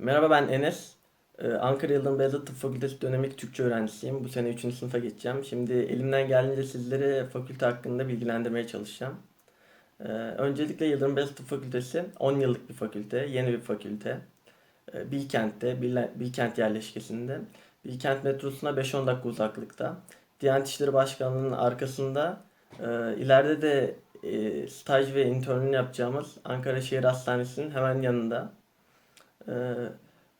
Merhaba ben Enes. Ee, Ankara Yıldırım Beyazıt Tıp Fakültesi dönemlik Türkçe öğrencisiyim. Bu sene 3. sınıfa geçeceğim. Şimdi elimden geldiğince sizleri fakülte hakkında bilgilendirmeye çalışacağım. Ee, Öncelikle Yıldırım Beyazıt Tıp Fakültesi 10 yıllık bir fakülte, yeni bir fakülte. Ee, Bilkent'te, Bil- Bilkent yerleşkesinde. Bilkent metrosuna 5-10 dakika uzaklıkta. Diyanet İşleri Başkanlığı'nın arkasında e, ileride de e, staj ve internünü yapacağımız Ankara Şehir Hastanesi'nin hemen yanında. Ee,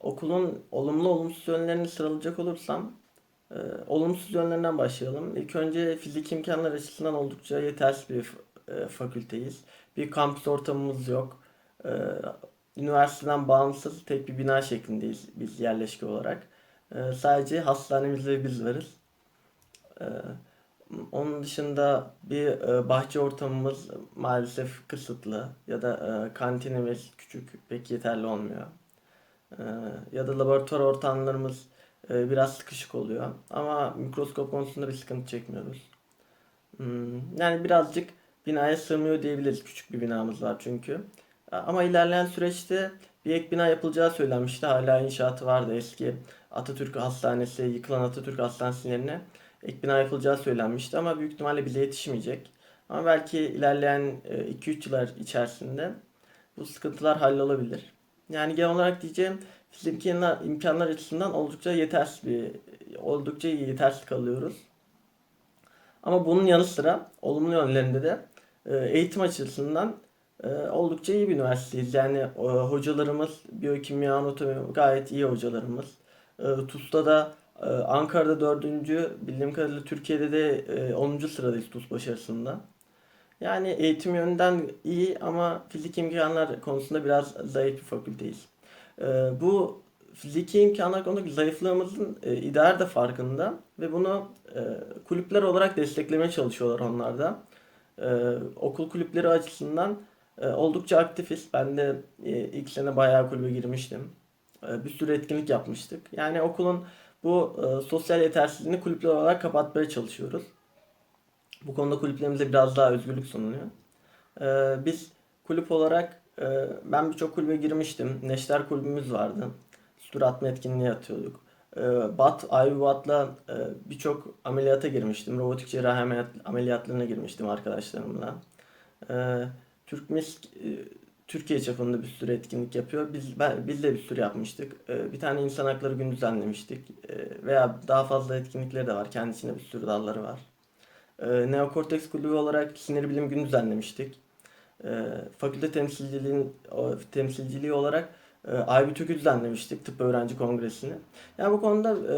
okulun olumlu olumsuz yönlerini sıralayacak olursam e, olumsuz yönlerinden başlayalım. İlk önce fizik imkanlar açısından oldukça yetersiz bir e, fakülteyiz. Bir kampüs ortamımız yok. Ee, üniversiteden bağımsız tek bir bina şeklindeyiz biz yerleşke olarak. Ee, sadece hastanemiz ve biz varız. Ee, onun dışında bir e, bahçe ortamımız maalesef kısıtlı ya da e, kantinimiz küçük pek yeterli olmuyor. Ee, ya da laboratuvar ortamlarımız e, biraz sıkışık oluyor. Ama mikroskop konusunda bir sıkıntı çekmiyoruz. Hmm, yani birazcık binaya sığmıyor diyebiliriz. Küçük bir binamız var çünkü. Ama ilerleyen süreçte bir ek bina yapılacağı söylenmişti. Hala inşaatı vardı. Eski Atatürk Hastanesi, yıkılan Atatürk Hastanesi yerine ek bina yapılacağı söylenmişti. Ama büyük ihtimalle bize yetişmeyecek. Ama belki ilerleyen 2-3 yıllar içerisinde bu sıkıntılar hallolabilir. Yani genel olarak diyeceğim imkanlar, imkanlar açısından oldukça yetersiz bir oldukça yetersiz kalıyoruz. Ama bunun yanı sıra olumlu yönlerinde de e, eğitim açısından e, oldukça iyi bir üniversiteyiz. Yani e, hocalarımız biyokimya, anatomi gayet iyi hocalarımız. TUS'ta da Ankara'da dördüncü, bildiğim kadarıyla Türkiye'de de e, 10. sıradayız TUS başarısında. Yani eğitim yönünden iyi ama fizik imkanlar konusunda biraz zayıf bir fakülteyiz. Ee, bu fiziki imkanlar konusundaki zayıflığımızın e, idare de farkında ve bunu e, kulüpler olarak desteklemeye çalışıyorlar onlar da. Ee, okul kulüpleri açısından e, oldukça aktifiz. Ben de e, ilk sene bayağı kulübe girmiştim. E, bir sürü etkinlik yapmıştık. Yani okulun bu e, sosyal yetersizliğini kulüpler olarak kapatmaya çalışıyoruz. Bu konuda kulüplerimize biraz daha özgürlük sunuluyor. Ee, biz kulüp olarak e, ben birçok kulübe girmiştim. Neşter kulübümüz vardı. Sur atma etkinliği atıyorduk. Ee, Bat, Ivy Bat'la e, birçok ameliyata girmiştim. Robotik cerrahi ameliyat, ameliyatlarına girmiştim arkadaşlarımla. Ee, Türkmis e, Türkiye çapında bir sürü etkinlik yapıyor. Biz ben, biz de bir sürü yapmıştık. Ee, bir tane insan hakları günü düzenlemiştik. Ee, veya daha fazla etkinlikleri de var. Kendisine bir sürü dalları var. E, Neokorteks Kulübü olarak sinir bilim günü düzenlemiştik. E, fakülte temsilciliğin, temsilciliği olarak e, Aybü Tükü düzenlemiştik tıp öğrenci kongresini. Yani bu konuda e,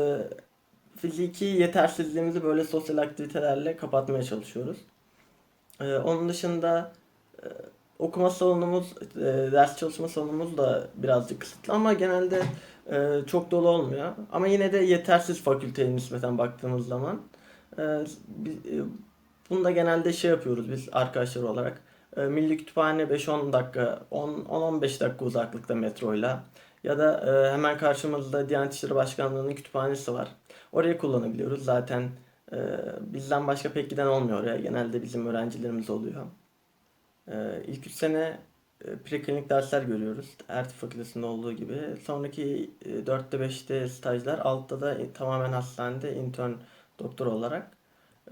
fiziki yetersizliğimizi böyle sosyal aktivitelerle kapatmaya çalışıyoruz. E, onun dışında e, okuma salonumuz, e, ders çalışma salonumuz da birazcık kısıtlı ama genelde e, çok dolu olmuyor. Ama yine de yetersiz fakülteye nispeten baktığımız zaman. Ee, e, bunu da genelde şey yapıyoruz biz arkadaşlar olarak. Ee, Milli Kütüphane 5-10 dakika, 10-15 dakika uzaklıkta metroyla. Ya da e, hemen karşımızda Diyanet İşleri Başkanlığı'nın kütüphanesi var. Orayı kullanabiliyoruz. Zaten e, bizden başka pek giden olmuyor oraya. Genelde bizim öğrencilerimiz oluyor. E, ilk 3 sene e, preklinik dersler görüyoruz. Her fakültesinde olduğu gibi. Sonraki e, 4'te 5'te stajlar, altta da e, tamamen hastanede intern doktor olarak.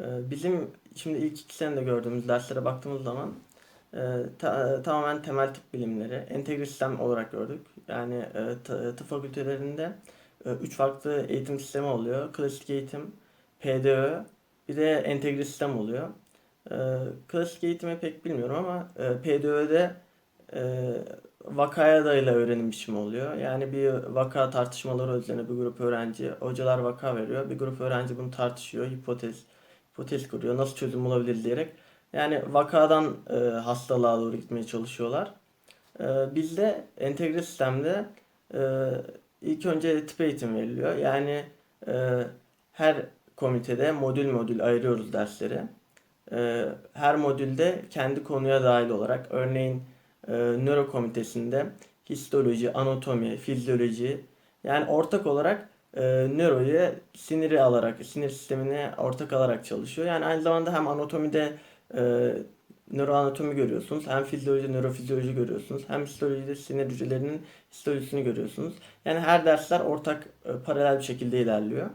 Ee, Bizim şimdi ilk iki senede gördüğümüz derslere baktığımız zaman e, ta- tamamen temel tıp bilimleri, entegre sistem olarak gördük. Yani e, tıp fakültelerinde e, üç farklı eğitim sistemi oluyor. Klasik eğitim, PDÖ, bir de entegre sistem oluyor. Klasik eğitimi pek bilmiyorum ama PDÖ'de vakaya dayalı öğrenim biçimi oluyor. Yani bir vaka tartışmaları üzerine bir grup öğrenci, hocalar vaka veriyor. Bir grup öğrenci bunu tartışıyor, hipotez, hipotez kuruyor, nasıl çözüm bulabiliriz diyerek. Yani vakadan e, hastalığa doğru gitmeye çalışıyorlar. E, bizde entegre sistemde e, ilk önce tıp eğitim veriliyor. Yani e, her komitede modül modül ayırıyoruz dersleri. E, her modülde kendi konuya dahil olarak örneğin e, nöro komitesinde histoloji, anatomi, fizyoloji yani ortak olarak e, nöroyu siniri alarak, sinir sistemine ortak alarak çalışıyor. Yani aynı zamanda hem anatomide e, nöroanatomi görüyorsunuz, hem fizyoloji, nörofizyoloji görüyorsunuz, hem histolojide sinir hücrelerinin histolojisini görüyorsunuz. Yani her dersler ortak e, paralel bir şekilde ilerliyor.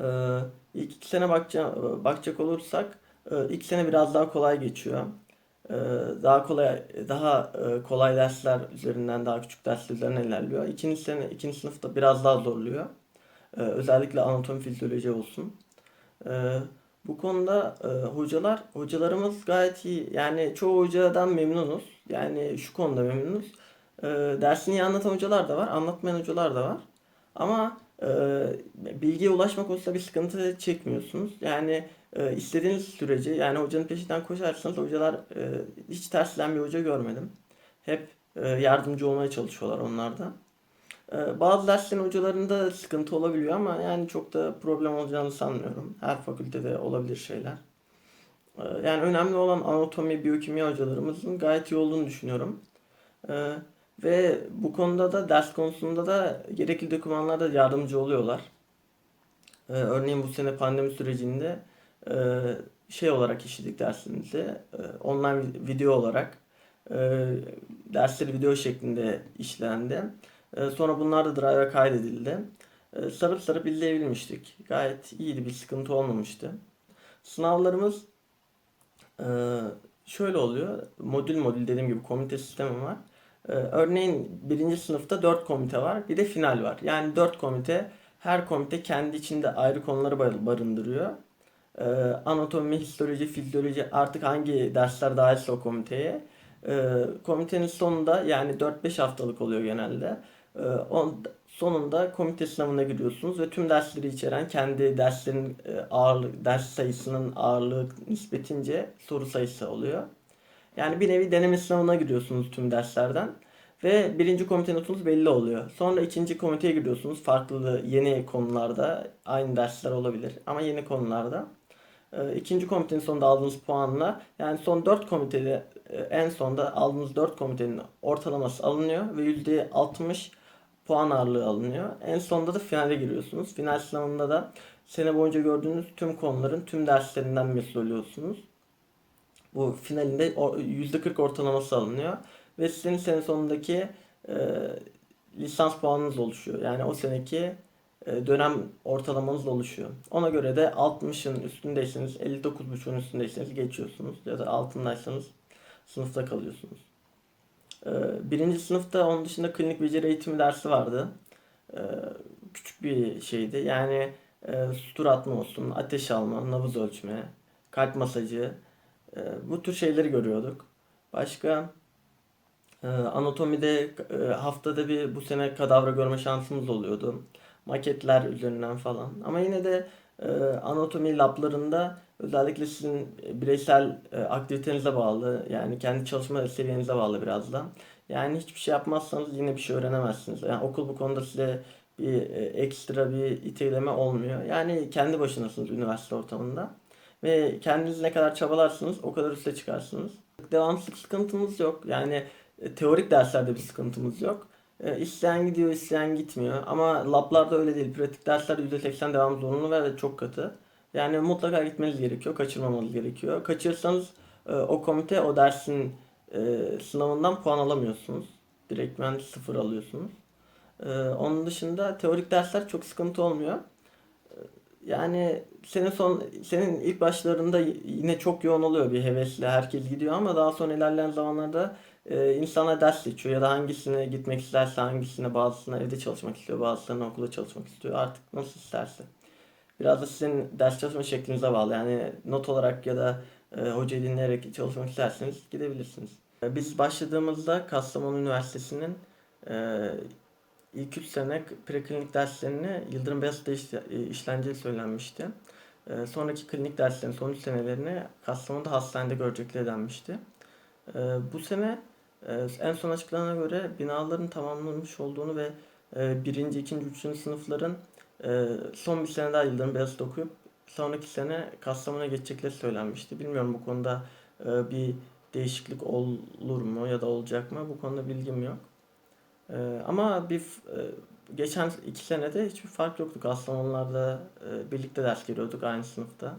Ee, ilk iki sene bakacak, bakacak olursak e, ilk sene biraz daha kolay geçiyor. Ee, daha kolay daha e, kolay dersler üzerinden daha küçük dersler üzerinden ilerliyor. İkinci sene ikinci sınıfta biraz daha zorluyor. Ee, özellikle anatomi fizyoloji olsun. Ee, bu konuda e, hocalar hocalarımız gayet iyi. Yani çoğu hocadan memnunuz. Yani şu konuda memnunuz. Dersini iyi anlatan hocalar da var, anlatmayan hocalar da var. Ama e, bilgiye ulaşma konusunda bir sıkıntı çekmiyorsunuz. Yani e, istediğiniz sürece yani hocanın peşinden koşarsanız hocalar e, hiç tersilen bir hoca görmedim. Hep e, yardımcı olmaya çalışıyorlar onlar da. E, bazı derslerin hocalarında sıkıntı olabiliyor ama yani çok da problem olacağını sanmıyorum. Her fakültede olabilir şeyler. E, yani önemli olan anatomi, biyokimya hocalarımızın gayet iyi olduğunu düşünüyorum. E, ve bu konuda da ders konusunda da gerekli dokümanlarda yardımcı oluyorlar. Ee, örneğin bu sene pandemi sürecinde şey olarak işledik dersimizi. E, online video olarak e, dersleri video şeklinde işlendi. E, sonra bunlar da Drive'a kaydedildi. Sarıp sarıp izleyebilmiştik. Gayet iyiydi, bir sıkıntı olmamıştı. Sınavlarımız şöyle oluyor. Modül modül dediğim gibi komite sistemi var. Ee, örneğin birinci sınıfta 4 komite var. Bir de final var. Yani 4 komite her komite kendi içinde ayrı konuları bar- barındırıyor. Ee, anatomi, histoloji, fizyoloji artık hangi dersler dahilse o komiteye. Ee, komitenin sonunda yani 4-5 haftalık oluyor genelde. Ee, on, sonunda komite sınavına giriyorsunuz ve tüm dersleri içeren kendi derslerin e, ağırlık, ders sayısının ağırlığı nispetince soru sayısı oluyor. Yani bir nevi deneme sınavına giriyorsunuz tüm derslerden. Ve birinci komite notunuz belli oluyor. Sonra ikinci komiteye giriyorsunuz. Farklı yeni konularda aynı dersler olabilir ama yeni konularda. Ee, ikinci komitenin sonunda aldığınız puanla yani son 4 komitede en sonda aldığınız 4 komitenin ortalaması alınıyor ve %60 puan ağırlığı alınıyor. En sonunda da finale giriyorsunuz. Final sınavında da sene boyunca gördüğünüz tüm konuların tüm derslerinden mesul oluyorsunuz. Bu finalinde o- %40 ortalaması alınıyor. Ve sizin sene sonundaki e, lisans puanınız oluşuyor. Yani o seneki dönem ortalamanız oluşuyor. Ona göre de 60'ın üstündeyseniz, 59.5'un üstündeyseniz geçiyorsunuz. Ya da altındaysanız sınıfta kalıyorsunuz. E, birinci sınıfta onun dışında klinik beceri eğitimi dersi vardı. E, küçük bir şeydi. Yani e, sutur atma olsun, ateş alma, nabız ölçme, kalp masajı, e, bu tür şeyleri görüyorduk. Başka e, anatomide e, haftada bir bu sene kadavra görme şansımız oluyordu. Maketler üzerinden falan. Ama yine de e, anatomi lablarında özellikle sizin bireysel e, aktivitenize bağlı. Yani kendi çalışma seviyenize bağlı biraz da. Yani hiçbir şey yapmazsanız yine bir şey öğrenemezsiniz. Yani okul bu konuda size bir e, ekstra bir iteleme olmuyor. Yani kendi başınasınız üniversite ortamında. Ve kendiniz ne kadar çabalarsınız o kadar üste çıkarsınız. Devamsızlık sıkıntımız yok. Yani e, teorik derslerde bir sıkıntımız yok. E, isteyen gidiyor, isteyen gitmiyor. Ama lablarda öyle değil. Pratik dersler %80 devam zorunlu ve çok katı. Yani mutlaka gitmeniz gerekiyor, kaçırmamanız gerekiyor. Kaçırırsanız e, o komite o dersin e, sınavından puan alamıyorsunuz. Direktmen sıfır alıyorsunuz. E, onun dışında teorik dersler çok sıkıntı olmuyor. Yani senin son senin ilk başlarında yine çok yoğun oluyor bir hevesle herkes gidiyor ama daha sonra ilerleyen zamanlarda e, insanlar ders seçiyor ya da hangisine gitmek isterse hangisine bazısına evde çalışmak istiyor bazılarına okulda çalışmak istiyor artık nasıl isterse. Biraz da sizin ders çalışma şeklinize bağlı yani not olarak ya da e, hocayı dinleyerek çalışmak isterseniz gidebilirsiniz. E, Biz başladığımızda Kastamonu Üniversitesi'nin e, İlk 3 sene preklinik derslerini Yıldırım Beyazıt'ta iş, işleneceği söylenmişti. Ee, sonraki klinik derslerin son 3 senelerini Kastamonu'da hastanede görecekleri denmişti. Ee, bu sene e, en son açıklanana göre binaların tamamlanmış olduğunu ve e, birinci, ikinci, üçüncü sınıfların e, son bir sene daha Yıldırım Beyazıt'ta okuyup sonraki sene Kastamonu'ya geçecekleri söylenmişti. Bilmiyorum bu konuda e, bir değişiklik olur mu ya da olacak mı? Bu konuda bilgim yok. Ee, ama bir geçen iki senede hiçbir fark yoktu. E, birlikte ders görüyorduk aynı sınıfta.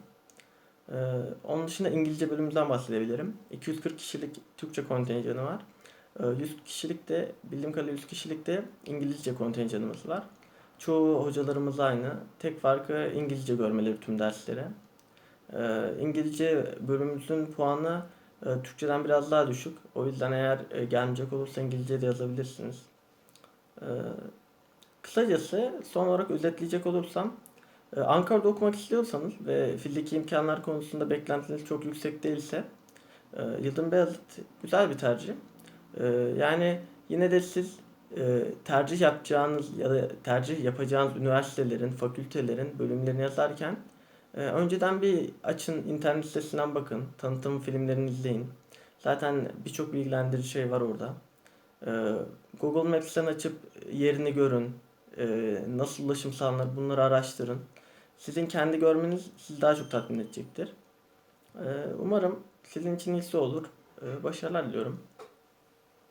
Ee, onun dışında İngilizce bölümümüzden bahsedebilirim. 240 kişilik Türkçe kontenjanı var. Ee, 100 kişilik de bildiğim kadarıyla 100 kişilik de İngilizce kontenjanımız var. Çoğu hocalarımız aynı. Tek farkı İngilizce görmeleri tüm derslere. Ee, İngilizce bölümümüzün puanı e, Türkçeden biraz daha düşük. O yüzden eğer e, gelmeyecek olursa İngilizce de yazabilirsiniz. Ee, kısacası son olarak özetleyecek olursam Ankara'da okumak istiyorsanız ve fiziki imkanlar konusunda beklentiniz çok yüksek değilse e, Yıldırım Beyazıt güzel bir tercih. E, yani yine de siz e, tercih yapacağınız ya da tercih yapacağınız üniversitelerin, fakültelerin bölümlerini yazarken e, önceden bir açın internet sitesinden bakın, tanıtım filmlerini izleyin. Zaten birçok bilgilendirici şey var orada. E, Google Maps'ten açıp yerini görün, nasıl ulaşım sağlanır bunları araştırın. Sizin kendi görmeniz sizi daha çok tatmin edecektir. E, umarım sizin için iyisi olur. E, başarılar diliyorum.